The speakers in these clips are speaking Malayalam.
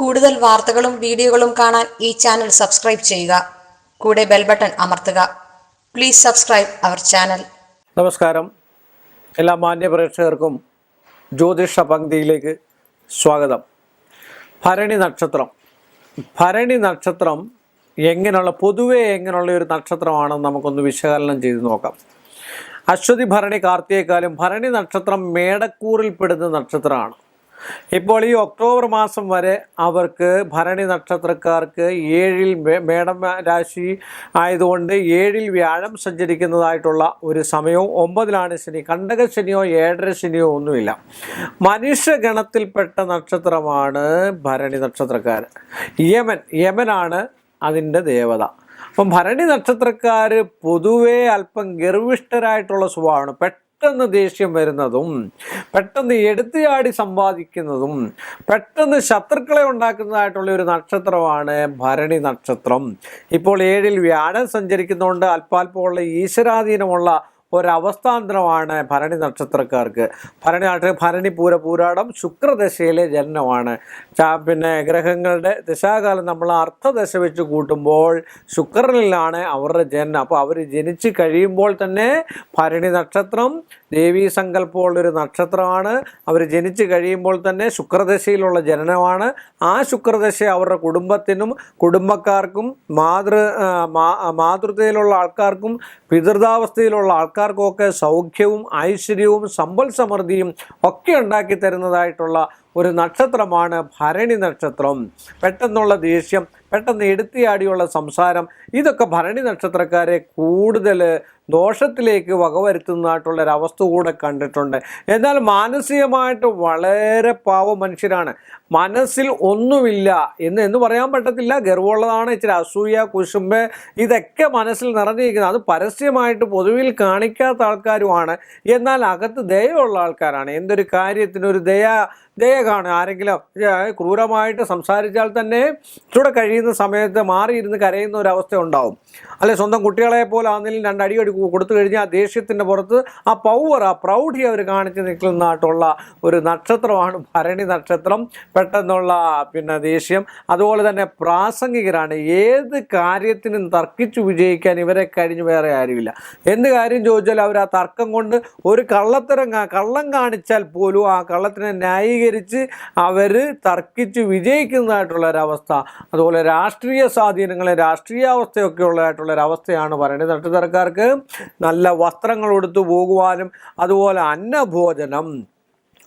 കൂടുതൽ വാർത്തകളും വീഡിയോകളും കാണാൻ ഈ ചാനൽ സബ്സ്ക്രൈബ് ചെയ്യുക. കൂടെ ബെൽ ബട്ടൺ അമർത്തുക. Please subscribe our channel. നമസ്കാരം. എല്ലാ മാന്യ പ്രേക്ഷകർക്കും ജ്യോതിഷ പങ്ക്തിയിലേക്ക് സ്വാഗതം. ഭരണി നക്ഷത്രം. ഭരണി നക്ഷത്രം എങ്ങനെയുള്ള പൊതുവെ എങ്ങനെയുള്ള ഒരു നക്ഷത്രമാണെന്ന് നമുക്കൊന്ന് വിശകലനം ചെയ്ത് നോക്കാം. അശ്വതി ഭരണി കാർത്തിയേക്കാളും ഭരണി നക്ഷത്രം മേടക്കൂറിൽപ്പെടുന്ന നക്ഷത്രമാണ്. ഇപ്പോൾ ഈ ഒക്ടോബർ മാസം വരെ അവർക്ക് ഭരണി നക്ഷത്രക്കാർക്ക് ഏഴിൽ മേടം രാശി ആയതുകൊണ്ട് ഏഴിൽ വ്യാഴം സഞ്ചരിക്കുന്നതായിട്ടുള്ള ഒരു സമയവും ഒമ്പതിലാണ് ശനി. കണ്ടക ശനിയോ ഏഴര ശനിയോ ഒന്നുമില്ല. മനുഷ്യഗണത്തിൽപ്പെട്ട നക്ഷത്രമാണ് ഭരണി നക്ഷത്രക്കാർ യമൻ യമനാണ് അതിന്റെ ദേവത. അപ്പം ഭരണി നക്ഷത്രക്കാർ പൊതുവേ അല്പം ഗർവിഷ്ഠരായിട്ടുള്ള സ്വഭാവമാണ്. പെട്ടെന്ന് ദേഷ്യം വരുന്നതും പെട്ടെന്ന് എടുത്തുചാടി സമ്പാദിക്കുന്നതും പെട്ടെന്ന് ശത്രുക്കളെ ഉണ്ടാക്കുന്നതായിട്ടുള്ള ഒരു നക്ഷത്രമാണ് ഭരണി നക്ഷത്രം. ഇപ്പോൾ ഏഴിൽ വ്യാഴം സഞ്ചരിക്കുന്നതുകൊണ്ട് അല്പാൽപ്പമുള്ള ഈശ്വരാധീനമുള്ള ഒരവസ്ഥാന്തരമാണ് ഭരണി നക്ഷത്രക്കാർക്ക്. ഭരണി നക്ഷ ഭരണി പൂര പൂരാടം ശുക്രദശയിലെ ജനനമാണ്. പിന്നെ ഗ്രഹങ്ങളുടെ ദശാകാലം നമ്മൾ അർത്ഥദശ വെച്ച് കൂട്ടുമ്പോൾ ശുക്രനിലാണ് അവരുടെ ജനനം. അപ്പോൾ അവർ ജനിച്ച് കഴിയുമ്പോൾ തന്നെ ഭരണി നക്ഷത്രം ദേവീ സങ്കല്പമുള്ളൊരു നക്ഷത്രമാണ്. അവർ ജനിച്ച് കഴിയുമ്പോൾ തന്നെ ശുക്രദശയിലുള്ള ജനനമാണ്. ആ ശുക്രദശ അവരുടെ കുടുംബത്തിനും കുടുംബക്കാർക്കും മാതൃ മാതൃതയിലുള്ള ആൾക്കാർക്കും പിതൃതാവസ്ഥയിലുള്ള ആൾക്കാർക്കും ഒക്കെ സൗഖ്യവും ഐശ്വര്യവും സമ്പൽ സമൃദ്ധിയും ഒക്കെ ഉണ്ടാക്കി തരുന്നതായിട്ടുള്ള ഒരു നക്ഷത്രമാണ് ഭരണി നക്ഷത്രം. പെട്ടെന്നുള്ള ദേഷ്യം പെട്ടെന്ന് എടുത്തിയാടിയുള്ള സംസാരം ഇതൊക്കെ ഭരണി നക്ഷത്രക്കാരെ കൂടുതൽ ദോഷത്തിലേക്ക് വകവരുത്തുന്നതായിട്ടുള്ള ഒരു അവസ്ഥ കൂടെ കണ്ടിട്ടുണ്ട്. എന്നാൽ മാനസികമായിട്ട് വളരെ പാവ മനുഷ്യരാണ്. മനസ്സിൽ ഒന്നുമില്ല എന്ന് എന്ന് പറയാൻ പറ്റത്തില്ല. ഗർവമുള്ളതാണ് ഇച്ചിരി അസൂയ കുശുമ്പ് ഇതൊക്കെ മനസ്സിൽ നിറഞ്ഞിരിക്കുന്നത്. അത് പരസ്യമായിട്ട് പൊതുവിൽ കാണിക്കാത്ത ആൾക്കാരുമാണ്. എന്നാൽ അകത്ത് ദയുള്ള ആൾക്കാരാണ്. എന്തൊരു കാര്യത്തിനും ഒരു ദയ ദയ കാണും ആരെങ്കിലും ക്രൂരമായിട്ട് സംസാരിച്ചാൽ തന്നെ ചൂടെ കഴിയുന്ന സമയത്ത് മാറിയിരുന്ന് കരയുന്ന ഒരു അവസ്ഥ ഉണ്ടാവും. അല്ലെ സ്വന്തം കുട്ടികളെ പോലെ ആണെങ്കിലും രണ്ടടി അടി കൊടുത്തു കഴിഞ്ഞാൽ ആ ദേഷ്യത്തിന്റെ പുറത്ത് ആ പവർ ആ പ്രൗഢി അവർ കാണിച്ച് നിൽക്കുന്നതായിട്ടുള്ള ഒരു നക്ഷത്രമാണ്. ഭരണി നക്ഷത്രം പെട്ടെന്നുള്ള പിന്നെ ദേഷ്യം. അതുപോലെ തന്നെ പ്രാസംഗികരാണ്. ഏത് കാര്യത്തിനും തർക്കിച്ചു വിജയിക്കാൻ ഇവരെ കഴിഞ്ഞ് വേറെ ആരുമില്ല. എന്ത് കാര്യം ചോദിച്ചാൽ അവർ ആ തർക്കം കൊണ്ട് ഒരു കള്ളത്തരം കള്ളം കാണിച്ചാൽ പോലും ആ കള്ളത്തിനെ ന്യായീകരിച്ച് അവർ തർക്കിച്ച് വിജയിക്കുന്നതായിട്ടുള്ള ഒരവസ്ഥ അതുപോലെ രാഷ്ട്രീയ സ്വാധീനങ്ങളെ രാഷ്ട്രീയാവസ്ഥയൊക്കെ ഉള്ളതായിട്ടുള്ള ഒരു അവസ്ഥയാണ് ഭരണി നക്ഷത്രക്കാർക്ക് നല്ല വസ്ത്രങ്ങൾ കൊടുത്തു പോകുവാനും അതുപോലെ അന്നഭോജനം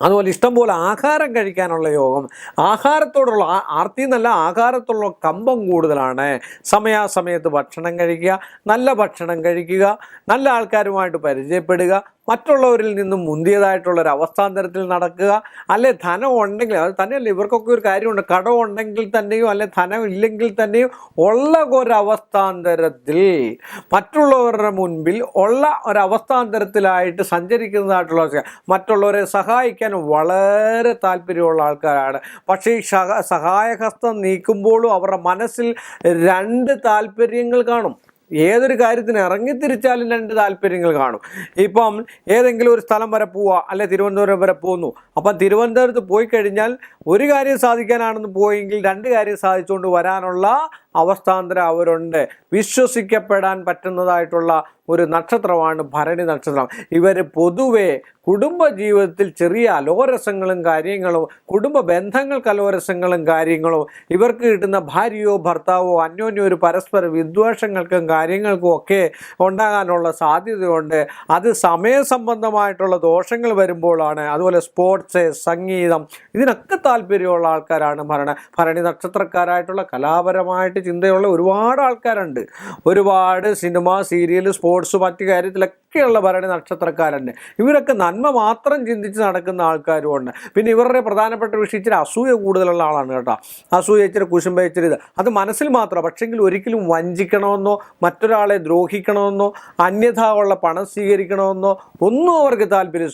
അതുപോലെ ഇഷ്ടംപോലെ ആഹാരം കഴിക്കാനുള്ള യോഗം ആഹാരത്തോടുള്ള ആർത്തി എന്നല്ല ആഹാരത്തോടുള്ള കമ്പം കൂടുതലാണ് സമയാസമയത്ത് ഭക്ഷണം കഴിക്കുക നല്ല ഭക്ഷണം കഴിക്കുക നല്ല ആൾക്കാരുമായിട്ട് പരിചയപ്പെടുക മറ്റുള്ളവരിൽ നിന്നും മുന്തിയതായിട്ടുള്ള ഒരു അവസ്ഥാന്തരത്തിൽ നടക്കുക അല്ലെ ധനം ഉണ്ടെങ്കിൽ അത് തന്നെയല്ല ഇവർക്കൊക്കെ ഒരു കാര്യമുണ്ട് കടം ഉണ്ടെങ്കിൽ തന്നെയും അല്ലെ ധനം ഇല്ലെങ്കിൽ തന്നെയും ഉള്ള ഒരവസ്ഥാന്തരത്തിൽ മറ്റുള്ളവരുടെ മുൻപിൽ ഉള്ള ഒരവസ്ഥാന്തരത്തിലായിട്ട് സഞ്ചരിക്കുന്നതായിട്ടുള്ള. മറ്റുള്ളവരെ സഹായിക്കാൻ വളരെ താല്പര്യമുള്ള ആൾക്കാരാണ്. പക്ഷേ ഈ സഹ സഹായഹസ്തം നീക്കുമ്പോഴും അവരുടെ മനസ്സിൽ രണ്ട് താല്പര്യങ്ങൾ കാണും. ഏതൊരു കാര്യത്തിന് ഇറങ്ങിത്തിരിച്ചാലും രണ്ട് താല്പര്യങ്ങൾ കാണും. ഇപ്പം ഏതെങ്കിലും ഒരു സ്ഥലം വരെ പോവുക അല്ലെ തിരുവനന്തപുരം വരെ പോകുന്നു അപ്പം തിരുവനന്തപുരത്ത് പോയി കഴിഞ്ഞാൽ ഒരു കാര്യം സാധിക്കാനാണെന്ന് പോയെങ്കിൽ രണ്ട് കാര്യം സാധിച്ചുകൊണ്ട് വരാനുള്ള അവസ്ഥാന്തരം അവരുണ്ട്. വിശ്വസിക്കപ്പെടാൻ പറ്റുന്നതായിട്ടുള്ള ഒരു നക്ഷത്രമാണ് ഭരണി നക്ഷത്രം. ഇവർ പൊതുവെ കുടുംബ ജീവിതത്തിൽ ചെറിയ അലോരസങ്ങളും കാര്യങ്ങളും കുടുംബ ബന്ധങ്ങൾക്ക് അലോരസങ്ങളും കാര്യങ്ങളും ഇവർക്ക് കിട്ടുന്ന ഭാര്യയോ ഭർത്താവോ അന്യോന്യോ ഒരു പരസ്പര വിദ്വേഷങ്ങൾക്കും കാര്യങ്ങൾക്കും ഒക്കെ ഉണ്ടാകാനുള്ള സാധ്യതയുണ്ട്. അത് സമയസംബന്ധമായിട്ടുള്ള ദോഷങ്ങൾ വരുമ്പോഴാണ്. അതുപോലെ സ്പോർട്സ് സംഗീതം ഇതിനൊക്കെ താല്പര്യമുള്ള ആൾക്കാരാണ് ഭരണ ഭരണി നക്ഷത്രക്കാരായിട്ടുള്ള കലാപരമായിട്ട് ചിന്തയുള്ള ഒരുപാട് ആൾക്കാരുണ്ട്. ഒരുപാട് സിനിമ സീരിയൽ സ്പോർട്സ് മറ്റു കാര്യത്തിലൊക്കെയുള്ള ഭരണി നക്ഷത്രക്കാരുണ്ട് ഇവരൊക്കെ നന്മ മാത്രം ചിന്തിച്ച് നടക്കുന്ന ആൾക്കാരും ഉണ്ട്. പിന്നെ ഇവരുടെ പ്രധാനപ്പെട്ട വിഷയം ഇച്ചിരി അസൂയ കൂടുതലുള്ള ആളാണ് കേട്ടോ. അസൂയ ഇച്ചിരി കുശുമ്പ ഇച്ചിരി ഇത്. അത് മനസ്സിൽ മാത്രം പക്ഷെങ്കിൽ ഒരിക്കലും വഞ്ചിക്കണമെന്നോ മറ്റൊരാളെ ദ്രോഹിക്കണമെന്നോ അന്യഥാ ഉള്ള പണം സ്വീകരിക്കണമെന്നോ ഒന്നും അവർക്ക് താല്പര്യം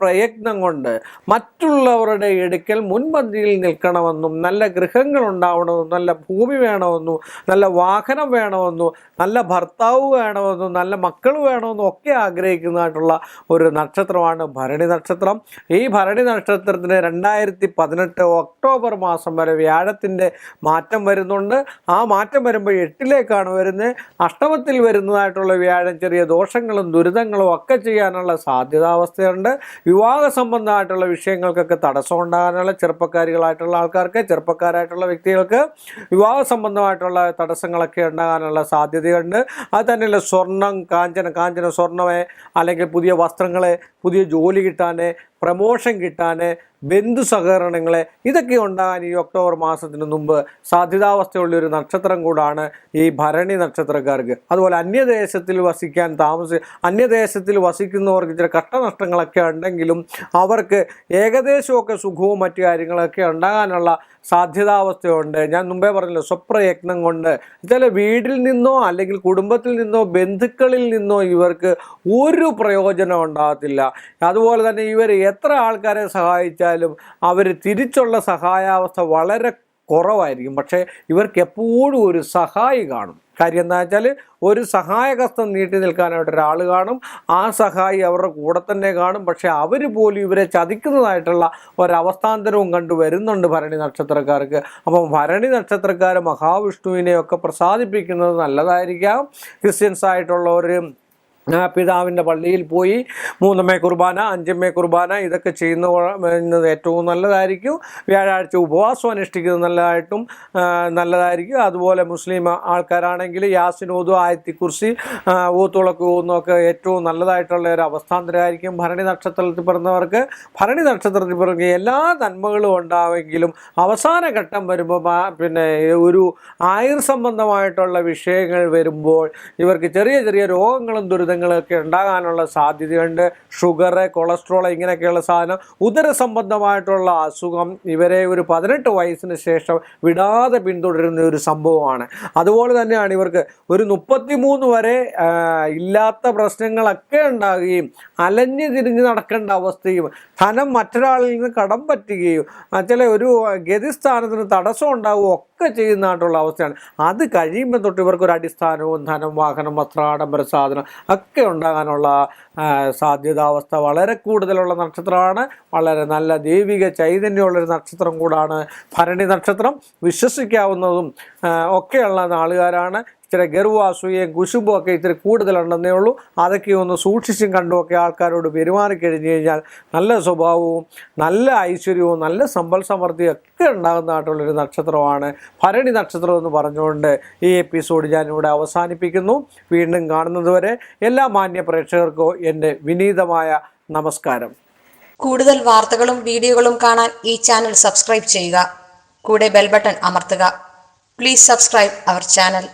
സ്വപ്രയത്നം കൊണ്ട് മറ്റുള്ളവരുടെ എടുക്കൽ മുൻപന്തിയിൽ നിൽക്കണമെന്നും നല്ല ഗൃഹങ്ങൾ ഉണ്ടാവണമെന്നും നല്ല ഭൂമി വേണമെന്നും നല്ല വാഹനം വേണമെന്നും നല്ല ഭർത്താവ് വേണമെന്നും നല്ല മക്കൾ വേണമെന്നും ഒക്കെ ആഗ്രഹിക്കുന്നതായിട്ടുള്ള ഒരു നക്ഷത്രമാണ് ഭരണി നക്ഷത്രം. ഈ ഭരണി നക്ഷത്രത്തിന് രണ്ടായിരത്തി പതിനെട്ട് ഒക്ടോബർ മാസം വരെ വ്യാഴത്തിന്റെ മാറ്റം വരുന്നുണ്ട്. ആ മാറ്റം വരുമ്പോൾ എട്ടിലേക്കാണ് വരുന്നത്. അഷ്ടമത്തിൽ വരുന്നതായിട്ടുള്ള വ്യാഴം ചെറിയ ദോഷങ്ങളും ദുരിതങ്ങളും ഒക്കെ ചെയ്യാനുള്ള സാധ്യതാവസ്ഥയുണ്ട്. വിവാഹ സംബന്ധമായിട്ടുള്ള വിഷയങ്ങൾക്കൊക്കെ തടസ്സം ഉണ്ടാകാനുള്ള ചെറുപ്പക്കാരികളായിട്ടുള്ള ആൾക്കാർക്ക് ചെറുപ്പക്കാരായിട്ടുള്ള വ്യക്തികൾക്ക് വിവാഹ സംബന്ധമായിട്ടുള്ള തടസ്സങ്ങളൊക്കെ ഉണ്ടാകാനുള്ള സാധ്യതയുണ്ട്. അത് തന്നെയല്ല സ്വർണം കാഞ്ചന കാഞ്ചന സ്വർണമേ അല്ലെങ്കിൽ പുതിയ വസ്ത്രങ്ങളെ പുതിയ ജോലി കിട്ടാൻ പ്രമോഷൻ കിട്ടാൻ ബന്ധു സഹകരണങ്ങളെ ഇതൊക്കെ ഉണ്ടാകാൻ ഈ ഒക്ടോബർ മാസത്തിന് മുമ്പ് സാധ്യതാവസ്ഥയുള്ള ഒരു നക്ഷത്രം കൂടാണ് ഈ ഭരണി നക്ഷത്രക്കാർക്ക്. അതുപോലെ അന്യദേശത്തിൽ വസിക്കാൻ താമസ അന്യദേശത്തിൽ വസിക്കുന്നവർക്ക് ചില കഷ്ടനഷ്ടങ്ങളൊക്കെ ഉണ്ടെങ്കിലും അവർക്ക് ഏകദേശമൊക്കെ സുഖവും മറ്റു കാര്യങ്ങളൊക്കെ ഉണ്ടാകാനുള്ള സാധ്യതാവസ്ഥയുണ്ട്. ഞാൻ മുമ്പേ പറഞ്ഞല്ലോ സ്വപ്രയത്നം കൊണ്ട്. ചില വീട്ടിൽ നിന്നോ അല്ലെങ്കിൽ കുടുംബത്തിൽ നിന്നോ ബന്ധുക്കളിൽ നിന്നോ ഇവർക്ക് ഒരു പ്രയോജനം ഉണ്ടാകത്തില്ല. അതുപോലെ തന്നെ ഇവർ എത്ര ആൾക്കാരെ സഹായിച്ചാലും അവർ തിരിച്ചുള്ള സഹായാവസ്ഥ വളരെ കുറവായിരിക്കും. പക്ഷേ ഇവർക്ക് എപ്പോഴും ഒരു സഹായി കാണും. കാര്യം എന്താ വെച്ചാൽ ഒരു സഹായകസ്ഥം നീട്ടി നിൽക്കാനായിട്ട് ഒരാൾ കാണും ആ സഹായി അവരുടെ കൂടെ തന്നെ കാണും. പക്ഷേ അവർ പോലും ഇവരെ ചതിക്കുന്നതായിട്ടുള്ള ഒരവസ്ഥാന്തരവും കണ്ടു വരുന്നുണ്ട് ഭരണി നക്ഷത്രക്കാർക്ക്. അപ്പം ഭരണി നക്ഷത്രക്കാർ മഹാവിഷ്ണുവിനെയൊക്കെ പ്രസാദിപ്പിക്കുന്നത് നല്ലതായിരിക്കാം. ക്രിസ്ത്യൻസ് ആയിട്ടുള്ളവർ പിതാവിന്റെ പള്ളിയിൽ പോയി മൂന്നമ്മേ കുർബാന അഞ്ചമ്മേ കുർബാന ഇതൊക്കെ ചെയ്യുന്ന ചെയ്യുന്നത് ഏറ്റവും നല്ലതായിരിക്കും. വ്യാഴാഴ്ച ഉപവാസം അനുഷ്ഠിക്കുന്നത് നല്ലതായിട്ടും നല്ലതായിരിക്കും. അതുപോലെ മുസ്ലിം ആൾക്കാരാണെങ്കിൽ യാസിനോദും ആയത്തി കുർസി ഊത്തുളക്ക് ഊന്നൊക്കെ ഏറ്റവും നല്ലതായിട്ടുള്ള ഒരു അവസ്ഥാന്തരമായിരിക്കും ഭരണി നക്ഷത്രത്തിൽ പിറന്നവർക്ക് ഭരണി നക്ഷത്രത്തിൽ പിറന്ന എല്ലാ നന്മകളും ഉണ്ടാവെങ്കിലും അവസാന ഘട്ടം വരുമ്പോൾ പിന്നെ ഒരു ആയുർ സംബന്ധമായിട്ടുള്ള വിഷയങ്ങൾ വരുമ്പോൾ ഇവർക്ക് ചെറിയ ചെറിയ രോഗങ്ങളും ദുരിതങ്ങളും ഒക്കെ ഉണ്ടാകാനുള്ള സാധ്യതയുണ്ട്. ഷുഗർ കൊളസ്ട്രോൾ ഇങ്ങനെയൊക്കെയുള്ള സാധനം ഉദര സംബന്ധമായിട്ടുള്ള അസുഖം ഇവരെ ഒരു പതിനെട്ട് വയസ്സിന് ശേഷം വിടാതെ പിന്തുടരുന്ന ഒരു സംഭവമാണ്. അതുപോലെ തന്നെയാണ് ഇവർക്ക് ഒരു മുപ്പത്തിമൂന്ന് വരെ ഇല്ലാത്ത പ്രശ്നങ്ങളൊക്കെ ഉണ്ടാകുകയും അലഞ്ഞു തിരിഞ്ഞ് നടക്കേണ്ട അവസ്ഥയും ധനം മറ്റൊരാളിൽ നിന്ന് കടം പറ്റുകയും ചില ഒരു ഗതിസ്ഥാനത്തിന് തടസ്സം ഉണ്ടാവുകയും ഒക്കെ ചെയ്യുന്നതായിട്ടുള്ള അവസ്ഥയാണ്. അത് കഴിയുമ്പോൾ തൊട്ട് ഇവർക്ക് ഒരു അടിസ്ഥാനവും ധനം വാഹനം വസ്ത്രാഡംബര സാധനം ഒക്കെ ഉണ്ടാകാനുള്ള സാധ്യതാവസ്ഥ വളരെ കൂടുതലുള്ള നക്ഷത്രമാണ്. വളരെ നല്ല ദൈവിക ചൈതന്യമുള്ളൊരു നക്ഷത്രം കൂടാണ് ഭരണി നക്ഷത്രം. വിശ്വസിക്കാവുന്നതും ഒക്കെയുള്ള ആളുകാരാണ് ഇച്ചിരി ഗർവാസൂയയും കുശുമ്പും ഒക്കെ ഇത്തിരി കൂടുതലുണ്ടെന്നേ ഉള്ളൂ. അതൊക്കെ ഒന്ന് സൂക്ഷിച്ചും കണ്ടുമൊക്കെ ആൾക്കാരോട് പെരുമാറിക്കഴിഞ്ഞ് കഴിഞ്ഞാൽ നല്ല സ്വഭാവവും നല്ല ഐശ്വര്യവും നല്ല സമ്പൽ സമൃദ്ധിയും ഒക്കെ ഉണ്ടാകുന്നതായിട്ടുള്ളൊരു നക്ഷത്രമാണ് ഭരണി നക്ഷത്രം എന്ന് പറഞ്ഞുകൊണ്ട് ഈ എപ്പിസോഡ് ഞാനിവിടെ അവസാനിപ്പിക്കുന്നു. വീണ്ടും കാണുന്നതുവരെ എല്ലാ മാന്യ പ്രേക്ഷകർക്കും എന്റെ വിനീതമായ നമസ്കാരം. കൂടുതൽ വാർത്തകളും വീഡിയോകളും കാണാൻ ഈ ചാനൽ സബ്സ്ക്രൈബ് ചെയ്യുക. കൂടെ ബെൽ ബട്ടൺ അമർത്തുക. Please subscribe our channel.